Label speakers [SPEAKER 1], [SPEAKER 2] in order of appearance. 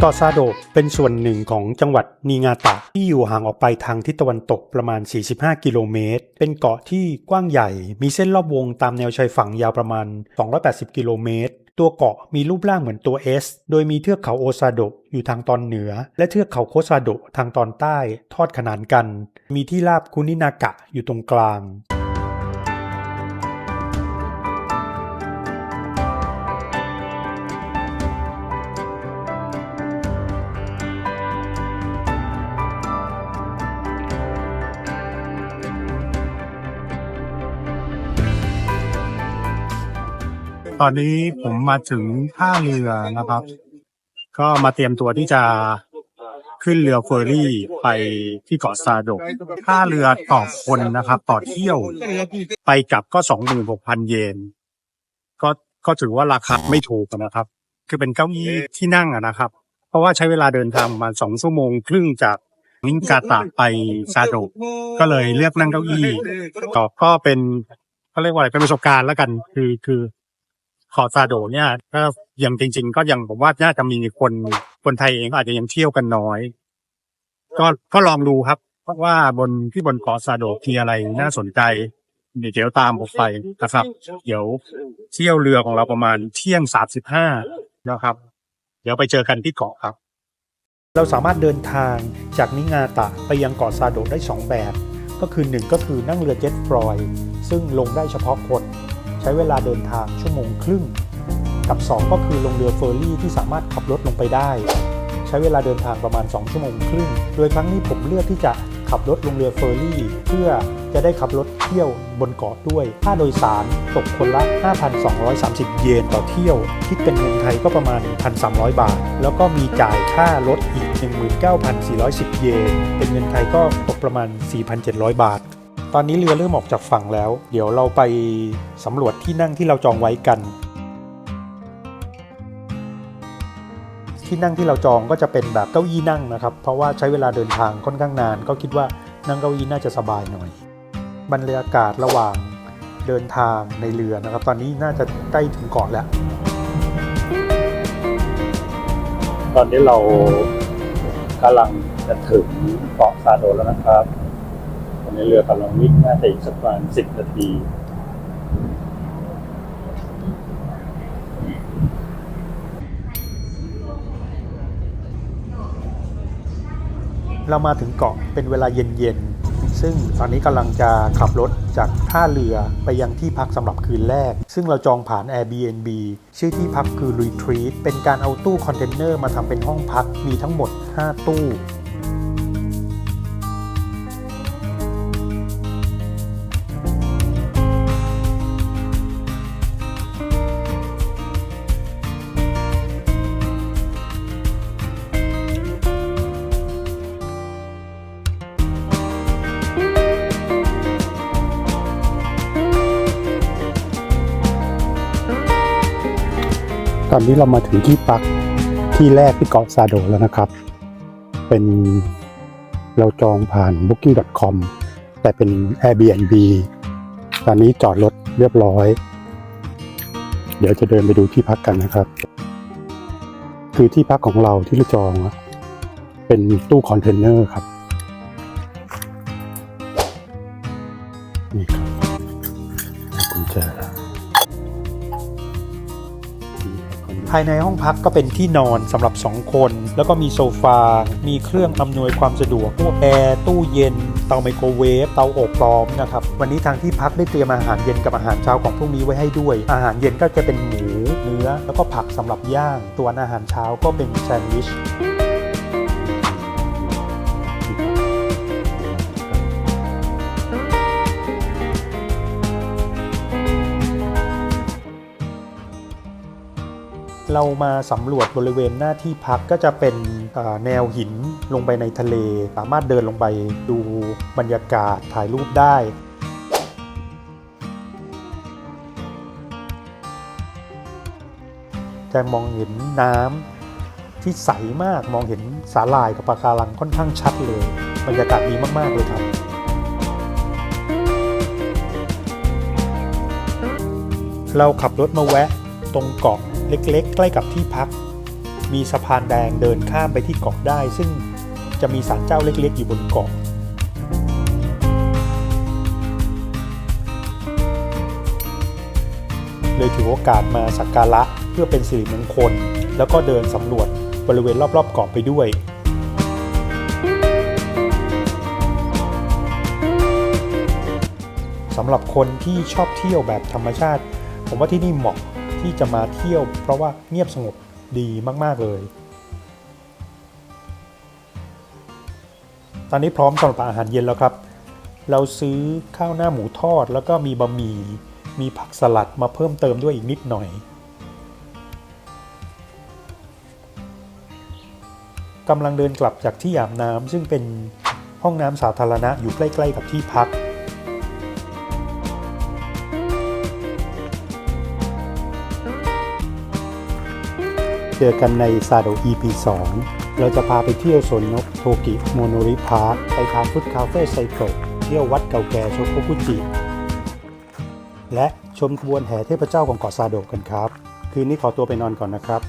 [SPEAKER 1] เกาะซาโดเป็นส่วนหนึ่งของจังหวัดนีงาตะที่อยู่ห่างออกไปทางทิศตะวันตกประมาณ 45 กิโลเมตร เป็นเกาะที่กว้างใหญ่ มีเส้นรอบวงตามแนวชายฝั่งยาวประมาณ 280 กิโลเมตร ตัวเกาะมีรูปร่างเหมือนตัว S โดยมีเทือกเขาโอซาโดอยู่ทางตอนเหนือ และเทือกเขาโคซาโดทางตอนใต้ ทอดขนานกัน มีที่ราบคุนินากะอยู่ตรงกลาง
[SPEAKER 2] ตอนนี้ผมมาถึงท่าเรือนะครับ ก็มาเตรียมตัวที่จะขึ้นเรือเฟอร์รี่ไปที่เกาะซาโดกท่าเรือต่อคนนะครับ ต่อเที่ยว ไปกลับก็สองหมื่นหกพันเยน ก็ก็ถือว่าราคาไม่ถูกนะครับ คือเป็นเก้าอี้ที่นั่งอะนะครับ เพราะว่าใช้เวลาเดินทางประมาณสองชั่วโมงครึ่งจากนิงกาตะไปซาโดกก็เลยเลือกนั่งเก้าอี้ก็ก็เป็นเขาเรียกว่าอะไรเป็นประสบการณ์แล้วกัน คือคือ ขอซาโดเนี่ยก็ยังจริง ๆ ก็ยังผมว่าน่าจะมีคนคนไทยเองอาจจะยังเที่ยวกันน้อย ก็ก็ลองดูครับ เพราะว่าบนที่บนเกาะซาโดมีอะไรน่าสนใจเดี๋ยวตามผมไปนะครับ เดี๋ยวเที่ยวเรือของเราประมาณเที่ยงสามสิบห้านะครับ เดี๋ยวไปเจอกันที่เกาะครับ
[SPEAKER 1] เราสามารถเดินทางจากนิงาตะไปยังเกาะซาโดะได้ 2 แบบ ก็คือ 1 ก็คือนั่งเรือเจ็ตฟลอย ซึ่งลงได้เฉพาะคน ช้เวลาเดินทางชั่วโมงครึ่ง กับ 2 ก็คือลงเรือเฟอร์รี่ที่สามารถขับรถลงไปได้ ใช้เวลาเดินทางประมาณ 2 ชั่วโมงครึ่ง โดยครั้งนี้ผมเลือกที่จะขับรถลงเรือเฟอร์รี่ เพื่อจะได้ขับรถเที่ยวบนเกาะด้วย ค่าโดยสารตกคนละ 5,230 เยนต่อเที่ยว คิดเป็นเงินไทยก็ประมาณ 1,300 บาท แล้วก็มีจ่ายค่ารถอีก 19,410 เยน เป็นเงินไทยก็ตกประมาณ 4,700 บาท ตอนนี้เรือเริ่มออกจากฝั่งแล้ว เดี๋ยวเราไปสำรวจที่นั่งที่เราจองไว้กัน ที่นั่งที่เราจองก็จะเป็นแบบเก้าอี้นั่งนะครับ เพราะว่าใช้เวลาเดินทางค่อนข้างนาน ก็คิดว่านั่งเก้าอี้น่าจะสบายหน่อย บรรยากาศระหว่างเดินทางในเรือนะครับ ตอนนี้น่าจะใกล้ถึงเกาะแล้ว
[SPEAKER 2] ตอนนี้เรากำลังจะถึงเกาะซาโดแล้วนะครับ ตอนนี้เรือกำลังวิ่งน่าจะอีกสักประมาณสิบนาที
[SPEAKER 1] เรามาถึงเกาะเป็นเวลาเย็นๆ ซึ่งตอนนี้กำลังจะขับรถจากท่าเรือไปยังที่พักสำหรับคืนแรก ซึ่งเราจองผ่าน Airbnb ชื่อที่พักคือ Retreat เป็นการเอาตู้คอนเทนเนอร์มาทำเป็นห้องพัก มีทั้งหมด 5 ตู้
[SPEAKER 2] ตอนนี้เรามาถึงที่พักที่แรกที่เกาะซาโดแล้วนะครับ เป็นเราจองผ่าน booking.com แต่เป็น Airbnb ตอนนี้จอดรถเรียบร้อย เดี๋ยวจะเดินไปดูที่พักกันนะครับ คือที่พักของเราที่เราจองเป็นตู้คอนเทนเนอร์ครับนี่ครับกุญแจ
[SPEAKER 1] ภายในห้องพักก็เป็นที่นอนสำหรับ 2 คน แล้วก็มีโซฟา มีเครื่องอำนวยความสะดวกพวกแอร์ตู้เย็น เตาไมโครเวฟเตาอบพร้อมนะครับ วันนี้ทางที่พักได้เตรียมอาหารเย็นกับอาหารเช้าของพรุ่งนี้ไว้ให้ด้วย อาหารเย็นก็จะเป็นหมูเนื้อ แล้วก็ผักสำหรับย่าง ตัวนอาหารเช้าก็เป็นแซนด์วิช เรามาสำรวจบริเวณหน้าที่พักก็จะเป็นแนวหินลงไปในทะเล สามารถเดินลงไปดูบรรยากาศถ่ายรูปได้จะมองเห็นน้ำที่ใสมากมองเห็นสาหร่ายกับปะการังค่อนข้างชัดเลย บรรยากาศดีมาก ๆ เลยครับ เราขับรถมาแวะตรงเกาะ เล็กๆ ใกล้กับที่พัก มีสะพานแดงเดินข้ามไปที่เกาะได้ ซึ่งจะมีศาลเจ้าเล็กๆ อยู่บนเกาะเลยถือโอกาสมาสักการะเพื่อเป็นสิริมงคล แล้วก็เดินสำรวจบริเวณรอบๆเกาะไปด้วย สำหรับคนที่ชอบเที่ยวแบบธรรมชาติ ผมว่าที่นี่เหมาะ ที่จะมาเที่ยว เพราะว่าเงียบสงบดีมาก ๆ เลย ตอนนี้พร้อมสำหรับอาหารเย็นแล้วครับ เราซื้อข้าวหน้าหมูทอด แล้วก็มีบะหมี่มีผักสลัดมาเพิ่มเติมด้วยอีกนิดหน่อยกำลังเดินกลับจากที่อาบน้ำซึ่งเป็นห้องน้ำสาธารณะอยู่ใกล้ ๆ กับที่พัก เจอกันในซาโด EP 2 เราจะพาไปเที่ยวสวนนกโทกิโมโนริพาร์คไปทานฟุตคาเฟ่ไซโกะเที่ยววัดเก่าแก่โชโกกุจิและชมขบวนแห่เทพเจ้าของเกาะซาโดกันครับ คืนนี้ขอตัวไปนอนก่อนนะครับ